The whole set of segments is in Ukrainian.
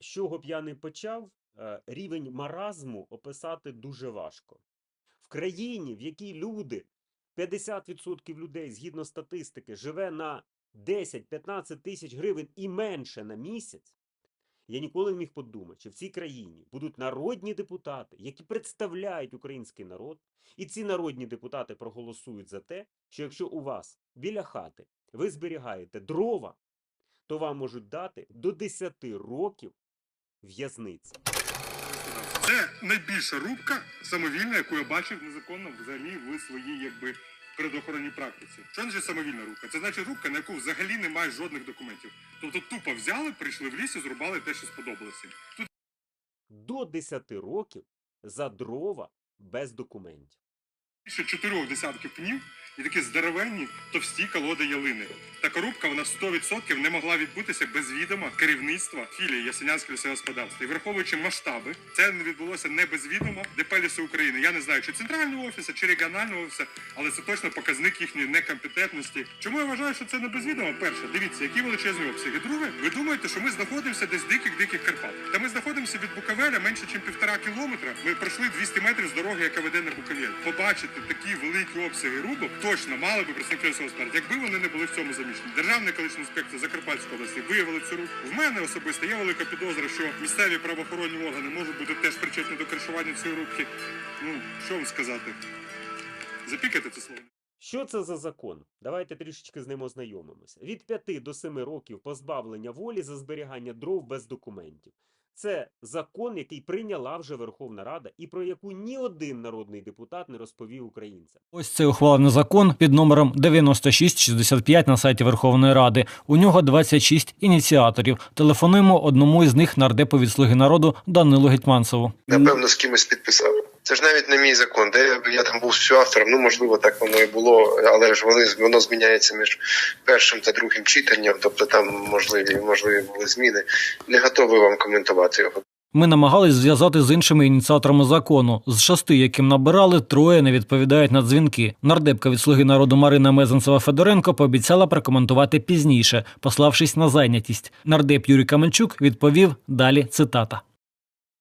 з чого б я не почав, е, рівень маразму описати дуже важко. В країні, в якій люди, 50% людей, згідно статистики, живе на 10-15 тисяч гривень і менше на місяць, я ніколи не міг подумати, що в цій країні будуть народні депутати, які представляють український народ, і ці народні депутати проголосують за те, що якщо у вас біля хати ви зберігаєте дрова, то вам можуть дати до 10 років в'язниці. Це найбільша рубка самовільна, яку я бачив незаконно взагалі в своїй якби природоохоронній практиці. Що значить самовільна рубка? Це значить рубка, на яку взагалі немає жодних документів. Тобто тупо взяли, прийшли в ліс і зрубали те, що сподобалося. Тут До 10 років за дрова без документів. Більше чотирьох десятків пнів і такі здоровенні, товсті колоди ялини. Така рубка вона 100% не могла відбутися без відома керівництва філії Ясенянського лісового господарства. І враховуючи масштаби, це не відбулося не без відома ДП «Ліси України. Я не знаю, чи центрального офісу, чи регіонального офісу, але це точно показник їхньої некомпетентності. Чому я вважаю, що це не без відома? Перше, дивіться, які величезні обсяги. Друге, ви думаєте, що ми знаходимося десь диких диких Карпат. Та ми знаходимося від Буковеля менше, ніж півтора кілометра. Ми пройшли 200 метрів з дороги, яка веде на Буковель. Побачити такі великі обсяги рубок точно мали би представники господарства, якби вони не були в цьому замішані. Державна екологічна інспекція Закарпатської області виявили цю рубку. В мене особисто є велика підозра, що місцеві правоохоронні органи можуть бути теж причетні до кришування цієї рубки. Ну що вам сказати? Запікати це слово. Що це за закон? Давайте трішечки з ним ознайомимося. Від 5 до 7 років позбавлення волі за зберігання дров без документів. Це закон, який прийняла вже Верховна Рада, і про яку ні один народний депутат не розповів українцям. Ось цей ухвалений закон під номером 9665 на сайті Верховної Ради. У нього 26 ініціаторів. Телефонуємо одному із них нардепу від «Слуги народу Данилу Гетьманцеву. напевно, з кимось підписав. Це ж навіть не мій закон, де я, там був співавтором. Ну можливо, так воно і було, але ж вони воно зміняється між першим та другим читанням. Тобто там можливі можливі були зміни. Не готовий вам коментувати його. Ми намагались зв'язати з іншими ініціаторами закону. З шести, яким набирали, троє не відповідають на дзвінки. Нардепка від «Слуги народу Марина Мезенцева Федоренко пообіцяла прокоментувати пізніше, пославшись на зайнятість. Нардеп Юрій Каменчук відповів далі цитата.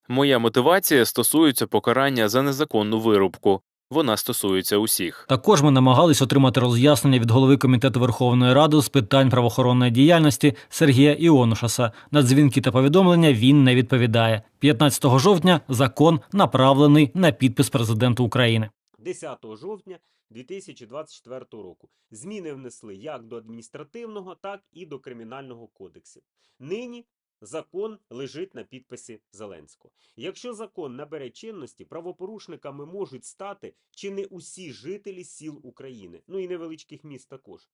Моя мотивація стосується покарання за незаконну вирубку. Вона стосується усіх. Також ми намагались отримати роз'яснення від голови комітету Верховної Ради з питань правоохоронної діяльності Сергія Іонушаса. На дзвінки та повідомлення він не відповідає. 15 жовтня закон направлений на підпис президенту України. 10 жовтня 2024 року. Зміни внесли як до адміністративного, так і до кримінального кодексів. Нині закон лежить на підписі Зеленського. Якщо закон набере чинності, правопорушниками можуть стати чи не усі жителі сіл України, ну і невеличких міст також.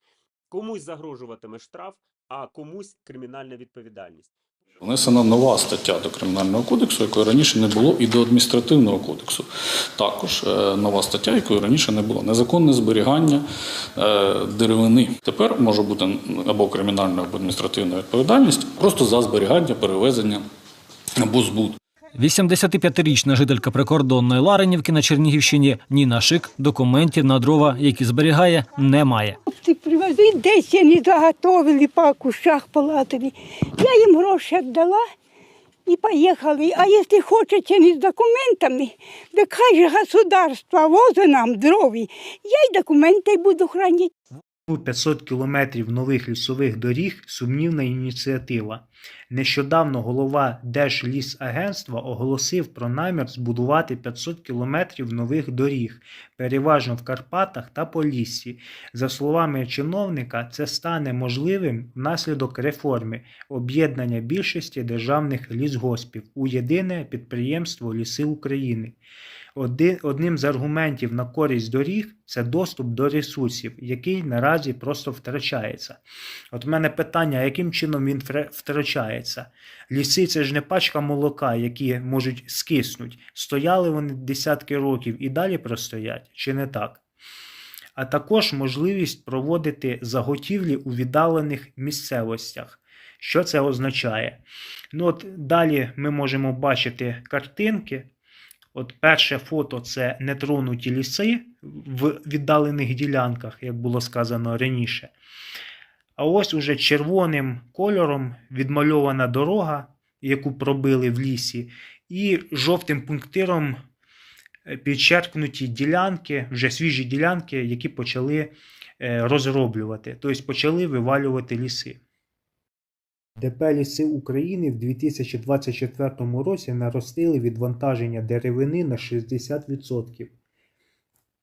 Комусь загрожуватиме штраф, а комусь кримінальна відповідальність. Внесена нова стаття до кримінального кодексу, якої раніше не було, і до адміністративного кодексу. Також е, нова стаття, якої раніше не було. Незаконне зберігання е, деревини. Тепер може бути або кримінальна, або адміністративна відповідальність просто за зберігання, перевезення або збут. 85-річна жителька прикордонної Ларинівки на Чернігівщині Ніна Шик документів на дрова, які зберігає, не має. Ти привезли, десь вони заготовили по кущах полатили. Я їм гроші віддала і поїхали. А якщо хочете не з документами, так хай же государство возить нам дрові. Я й документи буду хранити. 500 кілометрів нових лісових доріг сумнівна ініціатива. Нещодавно голова Держлісагентства оголосив про намір збудувати 500 кілометрів нових доріг, переважно в Карпатах та Поліссі. За словами чиновника, це стане можливим внаслідок реформи об'єднання більшості державних лісгоспів у єдине підприємство Ліси України. Одним з аргументів на користь доріг це доступ до ресурсів, який наразі просто втрачається. От в мене питання, яким чином він втрачається? Ліси це ж не пачка молока, які можуть скиснути. Стояли вони десятки років і далі простоять, чи не так? А також можливість проводити заготівлі у віддалених місцевостях. Що це означає? Ну от далі ми можемо бачити картинки. От перше фото це нетронуті ліси в віддалених ділянках, як було сказано раніше. А ось уже червоним кольором відмальована дорога, яку пробили в лісі, і жовтим пунктиром е, підчеркнуті ділянки, вже свіжі ділянки, які почали е, розроблювати, тобто почали вивалювати ліси. ДП «Ліси України в 2024 році наростили відвантаження деревини на 60%.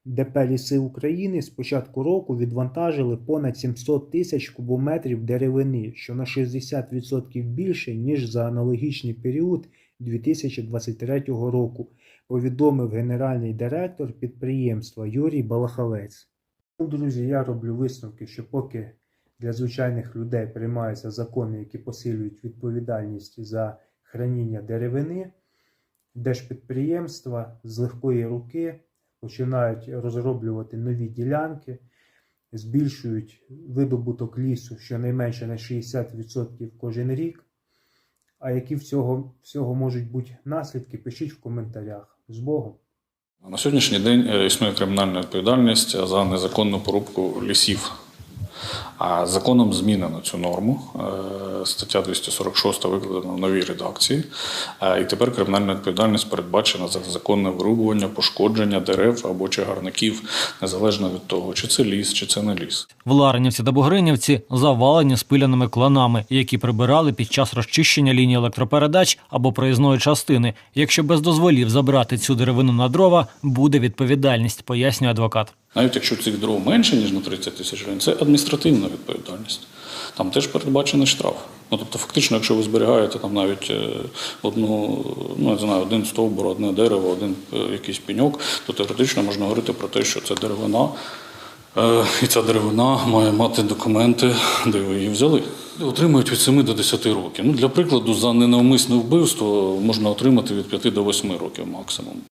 ДП «Ліси України з початку року відвантажили понад 700 тисяч кубометрів деревини, що на 60% більше, ніж за аналогічний період 2023 року, повідомив генеральний директор підприємства Юрій Балахавець. Ну, Друзі, я роблю висновки, що поки для звичайних людей приймаються закони, які посилюють відповідальність за храніння деревини, держпідприємства з легкої руки починають розроблювати нові ділянки, збільшують видобуток лісу щонайменше на 60% кожен рік. А які всього, всього можуть бути наслідки, пишіть в коментарях. З Богом! На сьогоднішній день існує кримінальна відповідальність за незаконну порубку лісів. А законом змінено цю норму. Е, Стаття 246 викладена в новій редакції. Е, І тепер кримінальна відповідальність передбачена за законне вирубування, пошкодження дерев або чагарників, незалежно від того, чи це ліс, чи це не ліс. В Ларинівці та Бугринівці завалені спиляними кланами, які прибирали під час розчищення лінії електропередач або проїзної частини. Якщо без дозволів забрати цю деревину на дрова, буде відповідальність, пояснює адвокат. Навіть якщо цих дров менше, ніж на 30 тисяч гривень, це адміністративна відповідальність. Там теж передбачений штраф. Ну, тобто, фактично, якщо ви зберігаєте там навіть е, одну, ну, не знаю, один стовбур, одне дерево, один е, якийсь пеньок, то теоретично можна говорити про те, що це деревина. Е, І ця деревина має мати документи, де ви її взяли. Отримують від 7 до 10 років. Ну, для прикладу, за ненавмисне вбивство можна отримати від 5 до 8 років максимум.